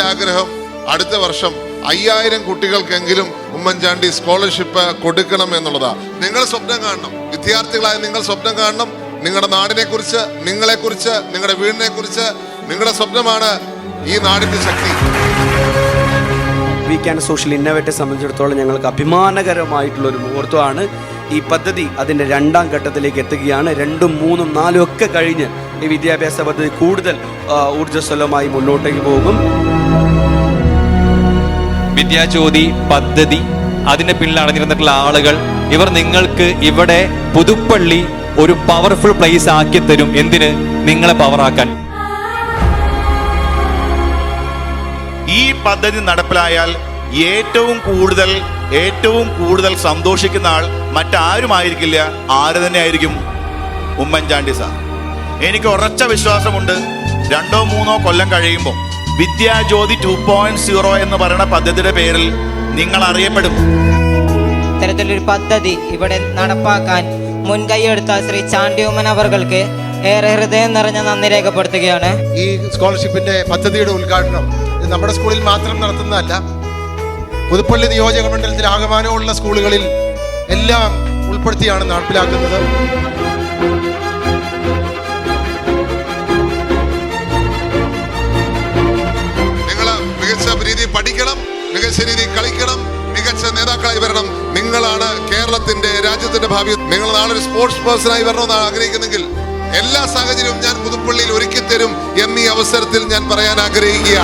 ആഗ്രഹം അടുത്ത വർഷം അയ്യായിരം കുട്ടികൾക്കെങ്കിലും ഉമ്മൻചാണ്ടി സ്കോളർഷിപ്പ് കൊടുക്കണം എന്നുള്ളതാ. നിങ്ങൾ സ്വപ്നം കാണണം. വിദ്യാർത്ഥികളായ നിങ്ങൾ സ്വപ്നം കാണണം. നിങ്ങളുടെ നാടിനെ കുറിച്ച് നിങ്ങളെ കുറിച്ച് നിങ്ങളുടെ വീടിനെ കുറിച്ച് നിങ്ങളുടെ സ്വപ്നമാണ് ഈ നാടിന്റെ ശക്തി. വി ക്യാൻ സോഷ്യൽ ഇന്നോവേറ്റെ സംബന്ധിച്ചിടത്തോളം ഞങ്ങൾക്ക് അഭിമാനകരമായിട്ടുള്ള ഒരു മുഹൂർത്തമാണ്. ഈ പദ്ധതി അതിന്റെ രണ്ടാം ഘട്ടത്തിലേക്ക് എത്തുകയാണ്. രണ്ടും മൂന്നും നാലും ഒക്കെ കഴിഞ്ഞ് ഈ വിദ്യാഭ്യാസ പദ്ധതി കൂടുതൽ ഊർജസ്വലമായി മുന്നോട്ടേക്ക് പോകും. വിദ്യാജ്യോതി പദ്ധതി അതിന്റെ പിന്നിൽ അടഞ്ഞിരുന്നിട്ടുള്ള ആളുകൾ ഇവർ നിങ്ങൾക്ക് ഇവിടെ പുതുപ്പള്ളി ഒരു പവർഫുൾ പ്ലേസ് ആക്കി തരും. എന്തിന്? നിങ്ങളെ പവറാക്കാൻ ഈ പദ്ധതി നടപ്പിലായാൽ ഏറ്റവും കൂടുതൽ ഏറ്റവും കൂടുതൽ സന്തോഷിക്കുന്ന ആൾ മറ്റാരുമായിരിക്കില്ല? ആര് തന്നെ ആയിരിക്കും ഉമ്മൻചാണ്ടി സാർ. എനിക്ക് ഉറച്ച വിശ്വാസമുണ്ട്. രണ്ടോ മൂന്നോ കൊല്ലം കഴിയുമ്പോൾ വിദ്യാജ്യോതി ടു പോയിന്റ് സീറോ എന്ന് പറയുന്ന പദ്ധതിയുടെ പേരിൽ നിങ്ങൾ അറിയപ്പെടും. ഇത്തരത്തിലൊരു പദ്ധതി ഇവിടെ നടപ്പാക്കാൻ മുൻകൈയെടുത്ത ശ്രീ ചാണ്ടിയമ്മൻ അവർക്ക് ഏറെ ഹൃദയം നിറഞ്ഞ നന്ദി രേഖപ്പെടുത്തുകയാണ്. ഈ സ്കോളർഷിപ്പിന്റെ പദ്ധതിയുടെ ഉദ്ഘാടനം നമ്മുടെ സ്കൂളിൽ മാത്രം നടത്തുന്നതല്ല. പുതുപ്പള്ളി നിയോജക മണ്ഡലത്തിൽ ആകമാനമുള്ള സ്കൂളുകളിൽ എല്ലാം ഉൾപ്പെടുത്തിയാണ് നടപ്പിലാക്കുന്നത്. രീതിയിൽ കളിക്കണം. മികച്ച നേതാക്കളായി വരണം. നിങ്ങളാണ് കേരളത്തിന്റെ രാജ്യത്തിന്റെ ഭാവി. നിങ്ങൾ നാളെ ഒരു സ്പോർട്സ് പേഴ്സണായി വരണമെന്നാണ് ആഗ്രഹിക്കുന്നെങ്കിൽ എല്ലാ സാഹചര്യവും ഞാൻ പുതുപ്പള്ളിയിൽ ഒരുക്കി തരും എന്നീ അവസരത്തിൽ ഞാൻ പറയാൻ ആഗ്രഹിക്കുക